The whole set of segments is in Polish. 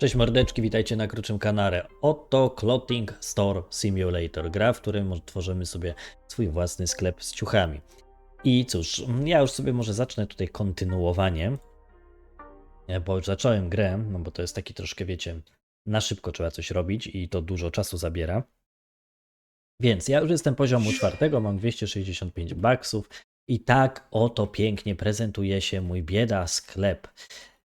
Cześć mordeczki, witajcie na krótszym kanale. Oto Clothing Store Simulator, gra, w którym tworzymy sobie swój własny sklep z ciuchami. I cóż, ja już sobie może zacznę tutaj kontynuowanie, e, bo już zacząłem grę, no bo to jest taki troszkę, wiecie, na szybko trzeba coś robić i to dużo czasu zabiera. Więc ja już jestem poziomu czwartego, mam 265 baksów i tak oto pięknie prezentuje się mój bieda sklep.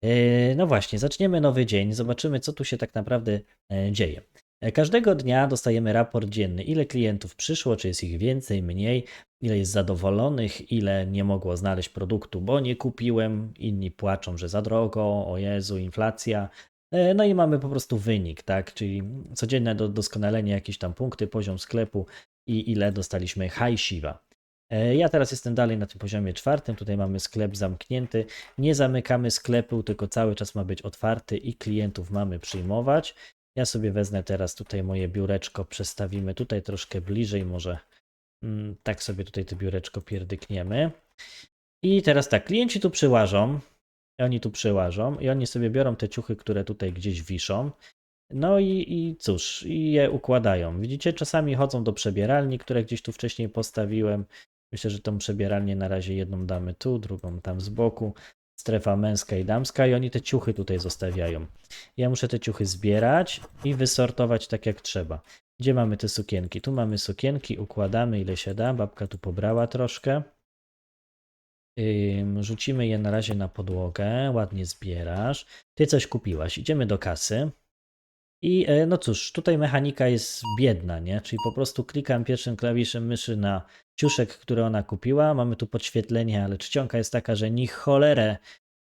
Yy, No właśnie, zaczniemy nowy dzień, zobaczymy, co tu się tak naprawdę e, dzieje. E, Każdego dnia dostajemy raport dzienny, ile klientów przyszło, czy jest ich więcej, mniej, ile jest zadowolonych, ile nie mogło znaleźć produktu, bo nie kupiłem, inni płaczą, że za drogo, o Jezu, inflacja. E, No i mamy po prostu wynik, tak? Czyli codzienne do, doskonalenie, jakieś tam punkty, poziom sklepu i ile dostaliśmy. E, Ja teraz jestem dalej na tym poziomie czwartym, tutaj mamy sklep zamknięty. Nie zamykamy sklepu, tylko cały czas ma być otwarty i klientów mamy przyjmować. Ja sobie wezmę teraz tutaj moje biureczko, przestawimy tutaj troszkę bliżej, może mm, tak sobie tutaj to biureczko pierdykniemy. I teraz tak, klienci tu przyłażą, oni tu przyłażą i oni sobie biorą te ciuchy, które tutaj gdzieś wiszą. No i, i cóż, i je układają. Widzicie, czasami chodzą do przebieralni, które gdzieś tu wcześniej postawiłem. Myślę, że tą przebieralnię na razie jedną damy tu, drugą tam z boku. Strefa męska i damska i oni te ciuchy tutaj zostawiają. Ja muszę te ciuchy zbierać i wysortować tak jak trzeba. Gdzie mamy te sukienki? Tu mamy sukienki, układamy ile się da. Babka tu pobrała troszkę. Rzucimy je na razie na podłogę. Ładnie zbierasz. Ty coś kupiłaś. Idziemy do kasy. I e, no cóż, tutaj mechanika jest biedna, nie? Czyli po prostu klikam pierwszym klawiszem myszy na ciuszek, który ona kupiła. Mamy tu podświetlenie, ale czcionka jest taka, że ni cholerę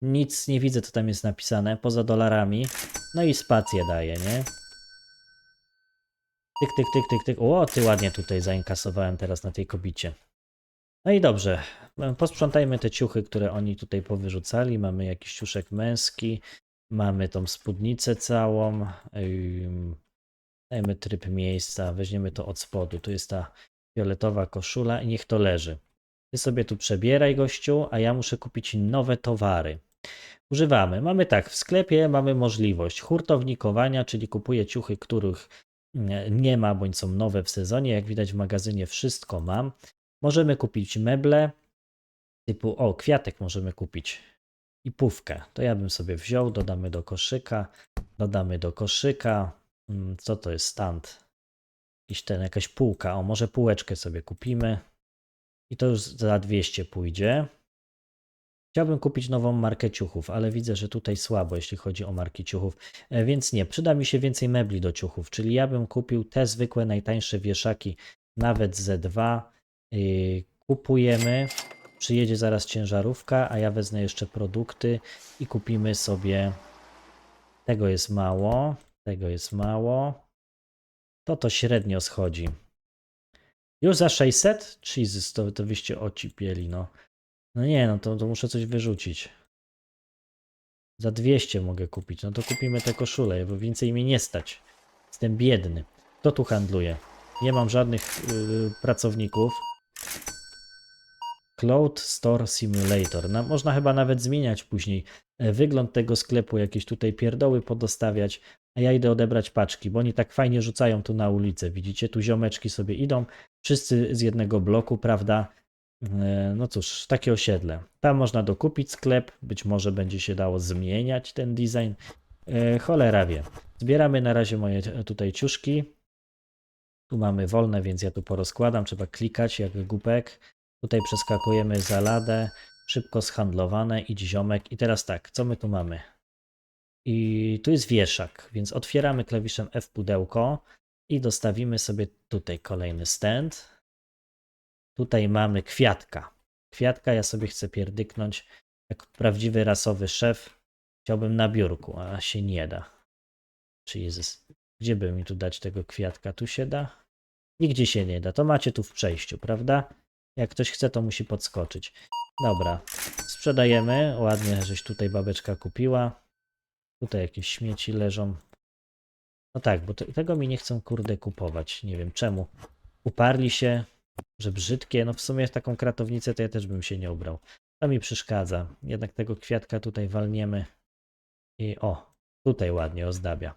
nic nie widzę, co tam jest napisane, poza dolarami. No i spację daje, nie? Tyk, tyk, tyk, tyk, tyk. O, ty ładnie tutaj zainkasowałem teraz na tej kobicie. No i dobrze. Posprzątajmy te ciuchy, które oni tutaj powyrzucali. Mamy jakiś ciuszek męski. Mamy tą spódnicę całą. Dajmy tryb miejsca. Weźmiemy to od spodu. Tu jest ta fioletowa koszula i niech to leży. Ty sobie tu przebieraj, gościu, a ja muszę kupić nowe towary. Używamy. Mamy tak, w sklepie mamy możliwość hurtownikowania, czyli kupuję ciuchy, których nie- nie ma bądź są nowe w sezonie. Jak widać w magazynie wszystko mam. Możemy kupić meble typu, o, kwiatek możemy kupić i pówkę. To ja bym sobie wziął, dodamy do koszyka, dodamy do koszyka. Mm, Co to jest stand? Jakiś ten, jakaś półka. O, może półeczkę sobie kupimy. I to już za 200 pójdzie. Chciałbym kupić nową markę ciuchów, ale widzę, że tutaj słabo, jeśli chodzi o marki ciuchów. E, Więc nie, przyda mi się więcej mebli do ciuchów, czyli ja bym kupił te zwykłe, najtańsze wieszaki, nawet Z2. Yy, Kupujemy. Przyjedzie zaraz ciężarówka, a ja wezmę jeszcze produkty i kupimy sobie. Tego jest mało, tego jest mało. To to średnio schodzi. Już za 600? Jesus, to, to wyście ocipieli, no. No nie, no to, to muszę coś wyrzucić. Za 200 mogę kupić. No to kupimy te koszule, bo więcej mi nie stać. Jestem biedny. Kto tu handluje? Nie mam żadnych yy, pracowników. Cloud Store Simulator. No, można chyba nawet zmieniać później e, wygląd tego sklepu, jakieś tutaj pierdoły podostawiać, a ja idę odebrać paczki, bo oni tak fajnie rzucają tu na ulicę. Widzicie, tu ziomeczki sobie idą, wszyscy z jednego bloku, prawda? E, No cóż, takie osiedle. Tam można dokupić sklep, być może będzie się dało zmieniać ten design. E, Cholera wie. Zbieramy na razie moje tutaj ciuszki. Tu mamy wolne, więc ja tu porozkładam. Trzeba klikać jak głupek. Tutaj przeskakujemy za ladę. Szybko zhandlowane, idź ziomek. I teraz tak, co my tu mamy? I tu jest wieszak, więc otwieramy klawiszem F pudełko i dostawimy sobie tutaj kolejny stand. Tutaj mamy kwiatka. Kwiatka ja sobie chcę pierdyknąć jak prawdziwy rasowy szef. Chciałbym na biurku, a się nie da. Czy Jezus, gdzie by mi tu dać tego kwiatka? Tu się da? Nigdzie się nie da. To macie tu w przejściu, prawda? Jak ktoś chce, to musi podskoczyć. Dobra, sprzedajemy. Ładnie, żeś tutaj babeczka kupiła. Tutaj jakieś śmieci leżą. No tak, bo te, tego mi nie chcą kurde kupować. Nie wiem czemu. Uparli się, że brzydkie. No w sumie w taką kratownicę to ja też bym się nie ubrał. To mi przeszkadza. Jednak tego kwiatka tutaj walniemy. I o, Tutaj ładnie ozdabia.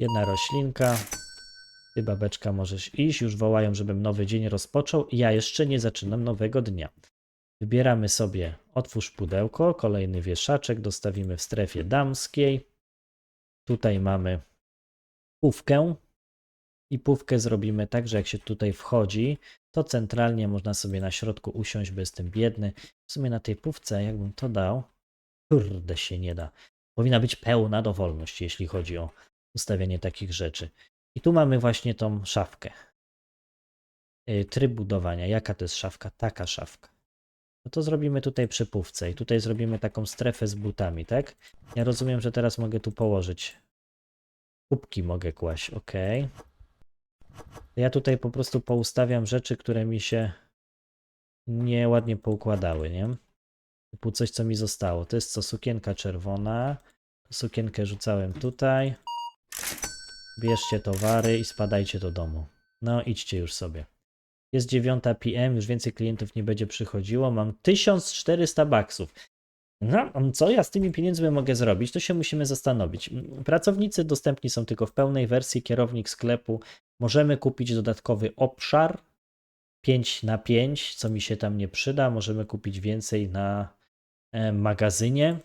Jedna roślinka. Ty, babeczka, możesz iść. Już wołają, żebym nowy dzień rozpoczął. Ja jeszcze nie zaczynam nowego dnia. Wybieramy sobie otwórz pudełko, kolejny wieszaczek, dostawimy w strefie damskiej. Tutaj mamy pówkę i pówkę zrobimy tak, że jak się tutaj wchodzi, to centralnie można sobie na środku usiąść, bo jestem biedny. W sumie na tej pówce, jakbym to dał, kurde się nie da. Powinna być pełna dowolność, jeśli chodzi o ustawianie takich rzeczy. I tu mamy właśnie tą szafkę. Yy, Tryb budowania. Jaka to jest szafka? Taka szafka. No to zrobimy tutaj przy pówce i tutaj zrobimy taką strefę z butami, tak? Ja rozumiem, że teraz mogę tu położyć. Kubki mogę kłaść, ok. Ja tutaj po prostu poustawiam rzeczy, które mi się nieładnie poukładały, nie? Typu coś, co mi zostało. To jest co? Sukienka czerwona. Sukienkę rzucałem tutaj. Bierzcie towary i spadajcie do domu. No, idźcie już sobie. Jest 9 PM, już więcej klientów nie będzie przychodziło. Mam 1400 baksów. No, co ja z tymi pieniędzmi mogę zrobić? To się musimy zastanowić. Pracownicy dostępni są tylko w pełnej wersji, kierownik sklepu. Możemy kupić dodatkowy obszar 5 na 5, co mi się tam nie przyda. Możemy kupić więcej na e, magazynie.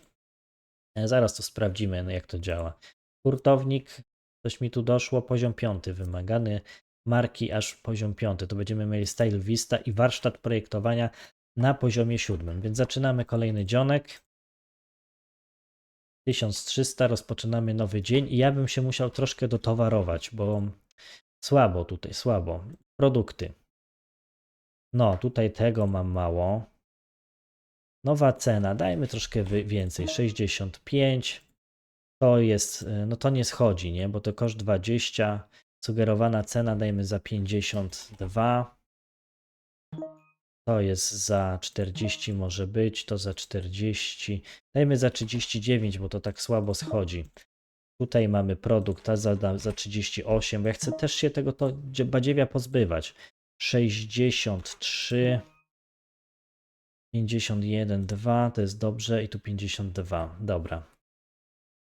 E, Zaraz to sprawdzimy, no jak to działa. Hurtownik, coś mi tu doszło, poziom 5 wymagany. Marki aż poziom 5. To będziemy mieli Style Vista i warsztat projektowania na poziomie 7. Więc zaczynamy kolejny dzionek. 1300, rozpoczynamy nowy dzień i ja bym się musiał troszkę dotowarować, bo słabo tutaj, słabo. Produkty. No, tutaj tego mam mało. Nowa cena, dajmy troszkę więcej, 65. To jest, y, no to nie schodzi, nie? Bo to koszt 20. Sugerowana cena dajmy za 52. To jest za 40 może być, to za 40. Dajmy za 39, bo to tak słabo schodzi. Tutaj mamy produkt a za, za 38, bo ja chcę też się tego to dzie- badziewia pozbywać. 63. 51, 2, to jest dobrze i tu 52. Dobra.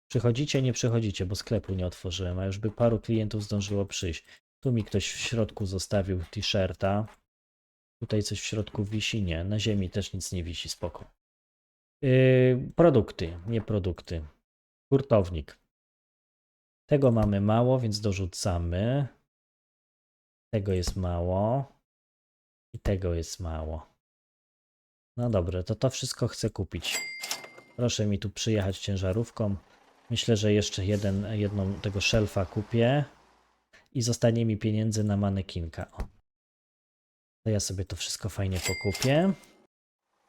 Przychodzicie, nie przychodzicie, bo sklepu nie otworzyłem, a już by paru klientów zdążyło przyjść. Tu mi ktoś w środku zostawił t-shirta. Tutaj coś w środku wisi, nie. Na ziemi też nic nie wisi, spoko. Yy, produkty, nie produkty. Hurtownik. Tego mamy mało, więc dorzucamy. Tego jest mało. I tego jest mało. No dobrze, to to wszystko chcę kupić. Proszę mi tu przyjechać ciężarówką. Myślę, że jeszcze jeden, jedną tego szelfa kupię i zostanie mi pieniędzy na manekinka. O. To ja sobie to wszystko fajnie pokupię.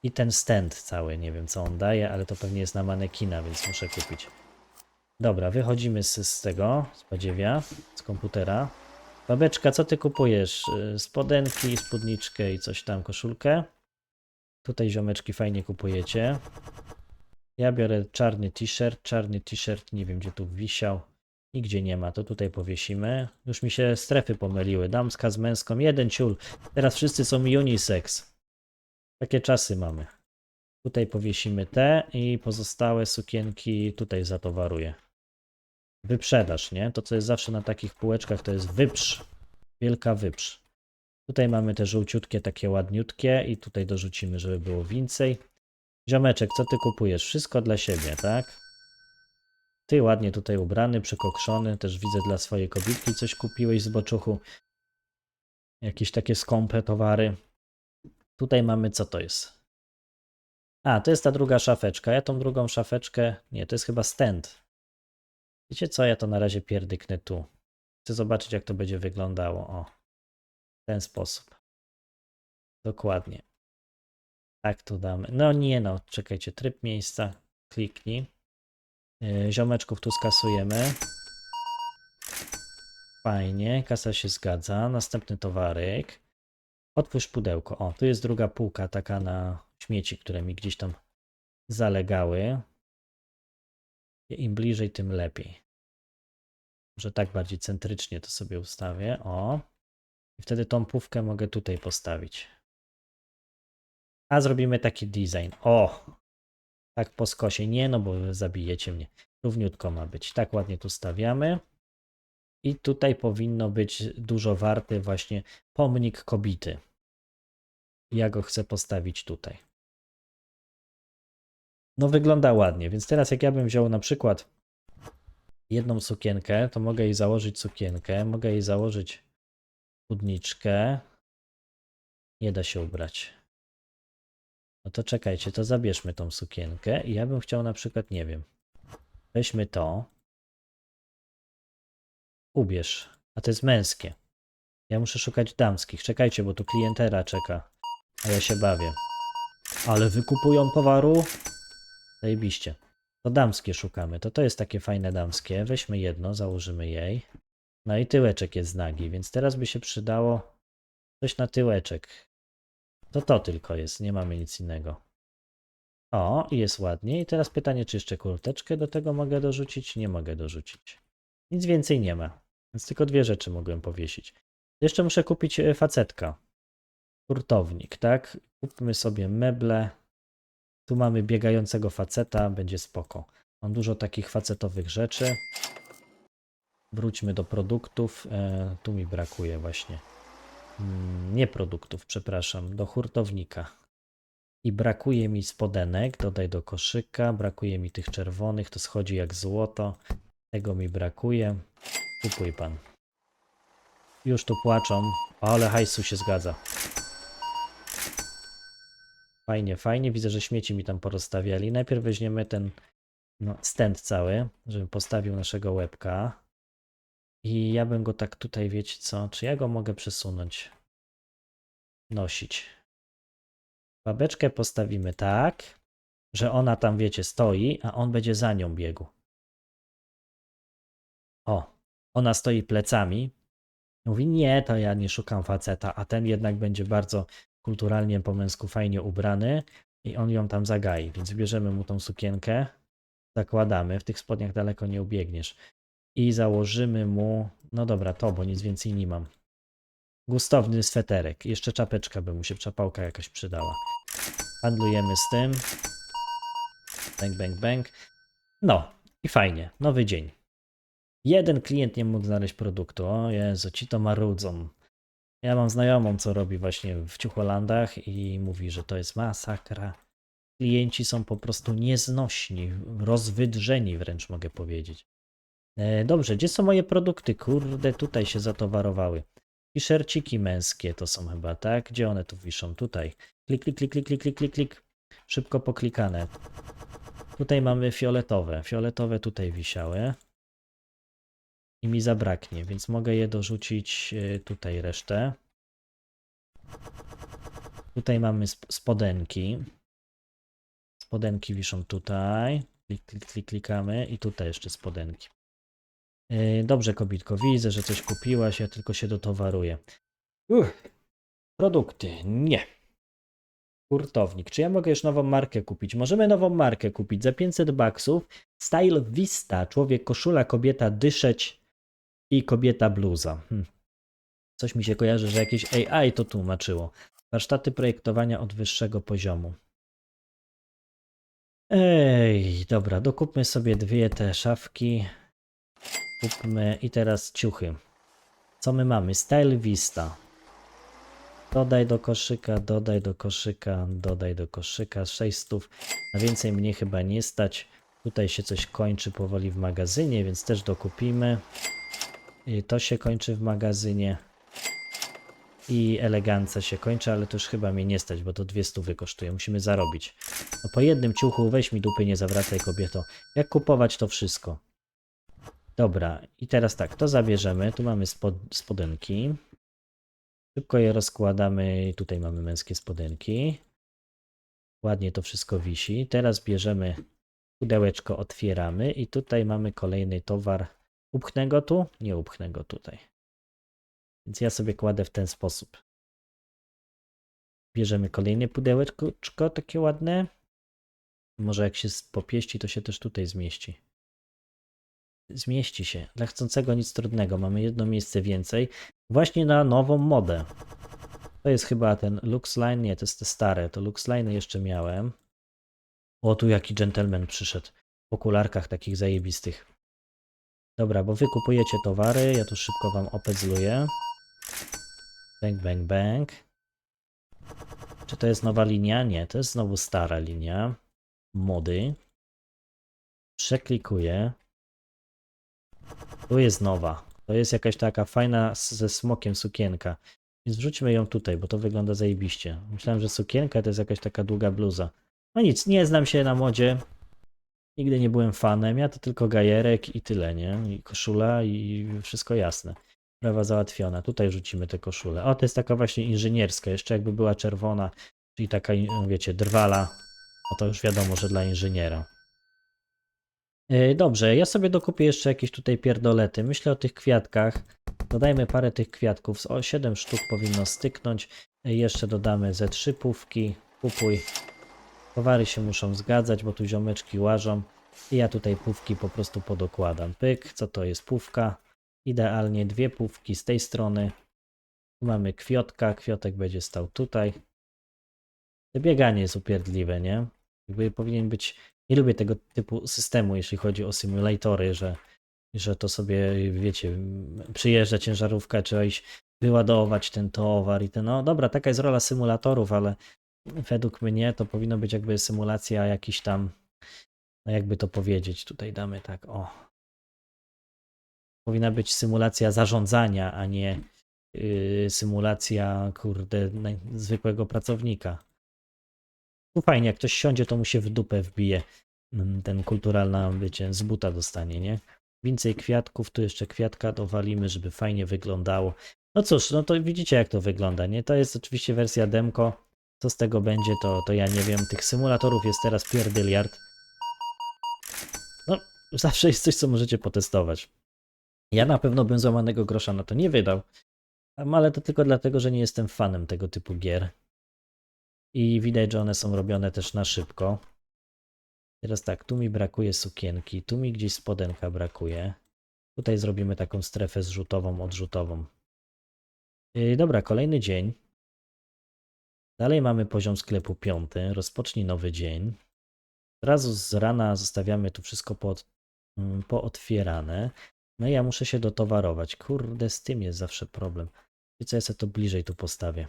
I ten stand cały, nie wiem co on daje, ale to pewnie jest na manekina, więc muszę kupić. Dobra, wychodzimy z, z tego, z badziewia, z komputera. Babeczka, co ty kupujesz? Y, Spodenki, spódniczkę i coś tam, koszulkę. Tutaj ziomeczki fajnie kupujecie. Ja biorę czarny t-shirt, czarny t-shirt, nie wiem gdzie tu wisiał. Nigdzie nie ma, to tutaj powiesimy. Już mi się strefy pomyliły, damska z męską, jeden ciul. Teraz wszyscy są unisex. Takie czasy mamy. Tutaj powiesimy te i pozostałe sukienki tutaj zatowaruję. Wyprzedaż, nie? To co jest zawsze na takich półeczkach to jest wyprz. Wielka wyprz. Tutaj mamy te żółciutkie, takie ładniutkie i tutaj dorzucimy, żeby było więcej. Ziomeczek, co ty kupujesz? Wszystko dla siebie, tak? Ty ładnie tutaj ubrany, przekokszony, też widzę dla swojej kobietki coś kupiłeś z boczuchu. Jakieś takie skąpe towary. Tutaj mamy, co to jest? A, to jest ta druga szafeczka. Ja tą drugą szafeczkę, nie, to jest chyba stand. Wiecie co, ja to na razie pierdyknę tu. Chcę zobaczyć, jak to będzie wyglądało. O, w ten sposób. Dokładnie. Tak tu damy. No nie no, czekajcie, tryb miejsca, kliknij. Yy, Ziomeczków tu skasujemy. Fajnie, kasa się zgadza. Następny towarek. Otwórz pudełko. O, tu jest druga półka taka na śmieci, które mi gdzieś tam zalegały. Im bliżej, tym lepiej. Może tak bardziej centrycznie to sobie ustawię. O. I wtedy tą pówkę mogę tutaj postawić. A zrobimy taki design. O! Tak po skosie. Nie, no bo zabijecie mnie. Równiutko ma być. Tak ładnie tu stawiamy. I tutaj powinno być dużo warty właśnie pomnik kobity. Ja go chcę postawić tutaj. No wygląda ładnie, więc teraz jak ja bym wziął na przykład jedną sukienkę, to mogę jej założyć sukienkę, mogę jej założyć spódniczkę. Nie da się ubrać. No to czekajcie, to zabierzmy tą sukienkę i ja bym chciał na przykład, nie wiem, weźmy to, ubierz, a to jest męskie. Ja muszę szukać damskich. Czekajcie, bo tu klientera czeka, a ja się bawię. Ale wykupują towaru? Zajebiście. To damskie szukamy. To to jest takie fajne damskie. Weźmy jedno, założymy jej. No i tyłeczek jest nagi, więc teraz by się przydało coś na tyłeczek. To to tylko jest, nie mamy nic innego. O, i jest ładnie. I teraz pytanie, czy jeszcze kurteczkę do tego mogę dorzucić? Nie mogę dorzucić. Nic więcej nie ma. Więc tylko dwie rzeczy mogłem powiesić. Jeszcze muszę kupić e, facetka. Hurtownik, tak? Kupmy sobie meble. Tu mamy biegającego faceta, będzie spoko. Mam dużo takich facetowych rzeczy. Wróćmy do produktów. E, tu mi brakuje właśnie. Mm, Nie produktów, przepraszam, do hurtownika. I brakuje mi spodenek, dodaj do koszyka. Brakuje mi tych czerwonych, to schodzi jak złoto. Tego mi brakuje. Kupuj pan. Już tu płaczą, ale hajsu się zgadza. Fajnie, fajnie. Widzę, że śmieci mi tam porozstawiali. Najpierw weźmiemy ten no, stand cały, żebym postawił naszego łebka. I ja bym go tak tutaj, wiecie co, czy ja go mogę przesunąć? Nosić. Babeczkę postawimy tak, że ona tam, wiecie, stoi, a on będzie za nią biegł. O, ona stoi plecami. Mówi, nie, to ja nie szukam faceta, a ten jednak będzie bardzo kulturalnie po męsku fajnie ubrany i on ją tam zagai, więc bierzemy mu tą sukienkę, zakładamy, w tych spodniach daleko nie ubiegniesz i założymy mu, no dobra, to, bo nic więcej nie mam. Gustowny sweterek, jeszcze czapeczka by mu się, czapałka jakaś przydała. Handlujemy z tym. Bang, bang, bang. No i fajnie, nowy dzień. Jeden klient nie mógł znaleźć produktu. O Jezu, ci to marudzą. Ja mam znajomą, co robi właśnie w Ciucholandach i mówi, że to jest masakra. Klienci są po prostu nieznośni, rozwydrzeni wręcz mogę powiedzieć. E, dobrze, gdzie są moje produkty? Kurde, tutaj się zatowarowały. T-shirciki męskie to są chyba, tak? Gdzie one tu wiszą? Tutaj. Klik, klik, klik, klik, klik, klik, klik. Szybko poklikane. Tutaj mamy fioletowe. Fioletowe tutaj wisiały. I mi zabraknie, więc mogę je dorzucić e, tutaj resztę. Tutaj mamy sp- spodenki. Spodenki wiszą tutaj. Klik, klik, klik, klikamy i tutaj jeszcze spodenki. Yy, Dobrze, kobitko, widzę, że coś kupiłaś, ja tylko się dotowaruję. Uff, produkty, nie. Hurtownik. Czy ja mogę już nową markę kupić? Możemy nową markę kupić za 500 baksów. Style Vista. Człowiek, koszula, kobieta, dyszeć i kobieta bluza. Hm. Coś mi się kojarzy, że jakieś AI to tłumaczyło. Warsztaty projektowania od wyższego poziomu. Ej, dobra, dokupmy sobie dwie te szafki. Kupmy i teraz ciuchy. Co my mamy? Style Vista. Dodaj do koszyka, dodaj do koszyka, dodaj do koszyka. 600. Na więcej mnie chyba nie stać. Tutaj się coś kończy powoli w magazynie, więc też dokupimy. I To się kończy w magazynie. I elegancja się kończy, ale to już chyba mnie nie stać, bo to 200 kosztuje. Musimy zarobić. No po jednym ciuchu weź mi dupy, nie zawracaj kobieto. Jak kupować to wszystko? Dobra, i teraz tak, to zabierzemy. Tu mamy spod, spodenki. Szybko je rozkładamy. Tutaj mamy męskie spodenki. Ładnie to wszystko wisi. Teraz bierzemy pudełeczko, otwieramy i tutaj mamy kolejny towar. Upchnę go tu? Nie upchnę go tutaj. Więc ja sobie kładę w ten sposób. Bierzemy kolejne pudełeczko, takie ładne. Może jak się popieści, to się też tutaj zmieści. Zmieści się. Dla chcącego nic trudnego. Mamy jedno miejsce więcej. Właśnie na nową modę. To jest chyba ten Luxline. Nie, to jest te stare. To Luxline jeszcze miałem. O, tu jaki gentleman przyszedł. w okularkach takich zajebistych. Dobra, bo wy kupujecie towary, ja tu szybko wam opezluję. Bang, bang, bang. Czy to jest nowa linia? Nie, to jest znowu stara linia. Mody. Przeklikuję. Tu jest nowa. To jest jakaś taka fajna ze smokiem sukienka. Więc wrzućmy ją tutaj, bo to wygląda zajebiście. Myślałem, że sukienka to jest jakaś taka długa bluza. No nic, nie znam się na modzie. Nigdy nie byłem fanem. Ja to tylko gajerek i tyle, nie? I koszula i wszystko jasne. Sprawa załatwiona. Tutaj rzucimy tę koszulę. O, to jest taka właśnie inżynierska. Jeszcze jakby była czerwona, czyli taka, wiecie, drwala, no to już wiadomo, że dla inżyniera. Yy, Dobrze, ja sobie dokupię jeszcze jakieś tutaj pierdolety. Myślę o tych kwiatkach. Dodajmy parę tych kwiatków. O 7 sztuk powinno styknąć. Yy, Jeszcze dodamy ze 3 pówki. Kupuj. Towary się muszą zgadzać, bo tu ziomeczki łażą. I ja tutaj pówki po prostu podokładam. Pyk, co to jest pówka? Idealnie dwie pówki z tej strony. Mamy kwiotka, kwiotek będzie stał tutaj. Bieganie jest upierdliwe, nie? Jakby powinien być. Nie lubię tego typu systemu, jeśli chodzi o symulatory, że, że to sobie, wiecie, przyjeżdża ciężarówka, trzeba iść wyładować ten towar i ten. No dobra, taka jest rola symulatorów, ale według mnie to powinno być jakby symulacja jakiś tam, no jakby to powiedzieć, tutaj damy tak, o. Powinna być symulacja zarządzania, a nie yy, symulacja, kurde, zwykłego pracownika. Tu fajnie, jak ktoś siądzie, to mu się w dupę wbije. mm, Ten kulturalna, wiecie, z buta dostanie, nie? Więcej kwiatków, tu jeszcze kwiatka dowalimy, żeby fajnie wyglądało. No cóż, no to widzicie jak to wygląda, nie? To jest oczywiście wersja demko. Co z tego będzie, to, to ja nie wiem. Tych symulatorów jest teraz pierdyliard. No, zawsze jest coś, co możecie potestować. Ja na pewno bym złamanego grosza na to nie wydał. Ale to tylko dlatego, że nie jestem fanem tego typu gier. I widać, że one są robione też na szybko. Teraz tak, tu mi brakuje sukienki, tu mi gdzieś spodenka brakuje. Tutaj zrobimy taką strefę zrzutową, odrzutową. Yy, dobra, kolejny dzień. Dalej mamy poziom sklepu piąty. Rozpocznij nowy dzień. Od razu z rana zostawiamy tu wszystko poot, mm, pootwierane. No i ja muszę się dotowarować. Kurde, z tym jest zawsze problem. Wiecie co, ja sobie to bliżej tu postawię.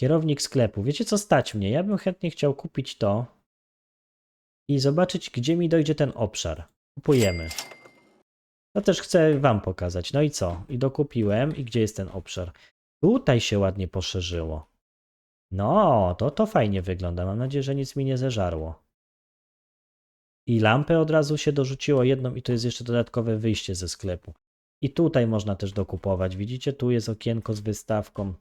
Kierownik sklepu. Wiecie co stać mnie? Ja bym chętnie chciał kupić to i zobaczyć, gdzie mi dojdzie ten obszar. Kupujemy. To też chcę wam pokazać. No i co? I dokupiłem. I gdzie jest ten obszar? Tutaj się ładnie poszerzyło. No, to to fajnie wygląda. Mam nadzieję, że nic mi nie zeżarło. I lampę od razu się dorzuciło jedną i to jest jeszcze dodatkowe wyjście ze sklepu. I tutaj można też dokupować. Widzicie, tu jest okienko z wystawką.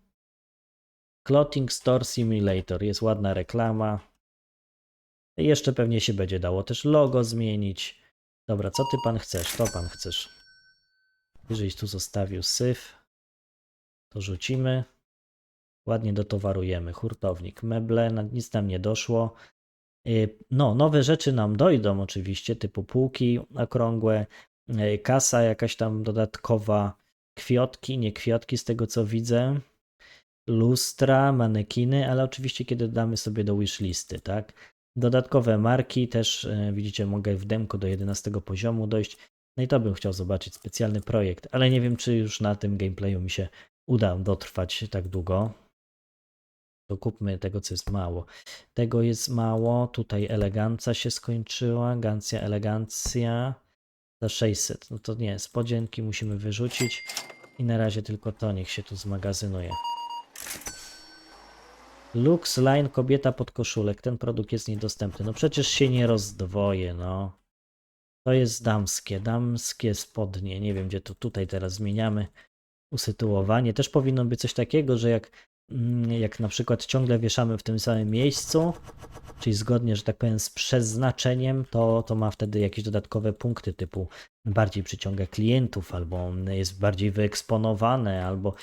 Clothing Store Simulator. Jest ładna reklama. Jeszcze pewnie się będzie dało też logo zmienić. Dobra, co ty pan chcesz? To pan chcesz. Jeżeli tu zostawił syf, to rzucimy. Ładnie dotowarujemy. Hurtownik, meble, nic nam nie doszło. Y, No, nowe rzeczy nam dojdą oczywiście, typu półki okrągłe, y, kasa jakaś tam dodatkowa, kwiotki, nie kwiotki z tego co widzę, lustra, manekiny, ale oczywiście kiedy dodamy sobie do wishlisty, tak? Dodatkowe marki też, y, widzicie, mogę w demko do 11 poziomu dojść. No i to bym chciał zobaczyć, specjalny projekt, ale nie wiem, czy już na tym gameplayu mi się uda dotrwać tak długo. To kupmy tego, co jest mało. Tego jest mało. Tutaj elegancja się skończyła. Gancja, elegancja. Za 600. No to nie, spodzienki musimy wyrzucić. I na razie tylko to niech się tu zmagazynuje. Lux Line kobieta pod koszulek. Ten produkt jest niedostępny. No przecież się nie rozdwoje, no. To jest damskie, damskie spodnie. Nie wiem, gdzie to tutaj teraz zmieniamy. Usytuowanie. Też powinno być coś takiego, że jak, mm, jak na przykład ciągle wieszamy w tym samym miejscu, czyli zgodnie, że tak powiem, z przeznaczeniem, to, to ma wtedy jakieś dodatkowe punkty typu bardziej przyciąga klientów, albo jest bardziej wyeksponowane, albo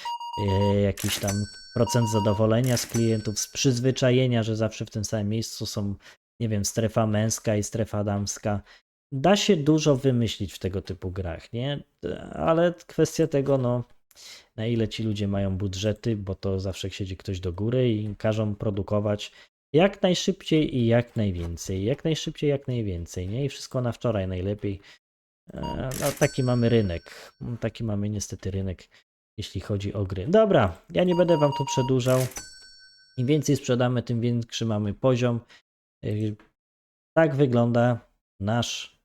jakiś tam procent zadowolenia z klientów, z przyzwyczajenia, że zawsze w tym samym miejscu są, nie wiem, strefa męska i strefa damska. Da się dużo wymyślić w tego typu grach, nie? Ale kwestia tego, no, na ile ci ludzie mają budżety, bo to zawsze siedzi ktoś do góry i każą produkować jak najszybciej i jak najwięcej. Jak najszybciej, jak najwięcej, nie? I wszystko na wczoraj najlepiej. E, No, taki mamy rynek. Taki mamy niestety rynek, jeśli chodzi o gry. Dobra, ja nie będę wam tu przedłużał. Im więcej sprzedamy, tym większy mamy poziom. Y, Tak wygląda nasz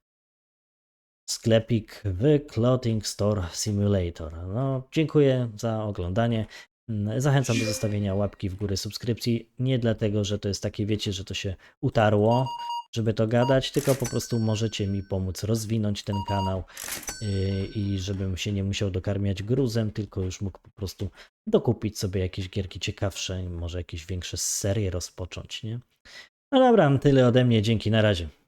sklepik w Clothing Store Simulator. No, dziękuję za oglądanie. Mm, Zachęcam do zostawienia łapki w górę subskrypcji. Nie dlatego, że to jest takie, wiecie, że to się utarło, żeby to gadać, tylko po prostu możecie mi pomóc rozwinąć ten kanał yy, i żebym się nie musiał dokarmiać gruzem, tylko już mógł po prostu dokupić sobie jakieś gierki ciekawsze może jakieś większe serie rozpocząć, nie? No dobra, tyle ode mnie. Dzięki, na razie.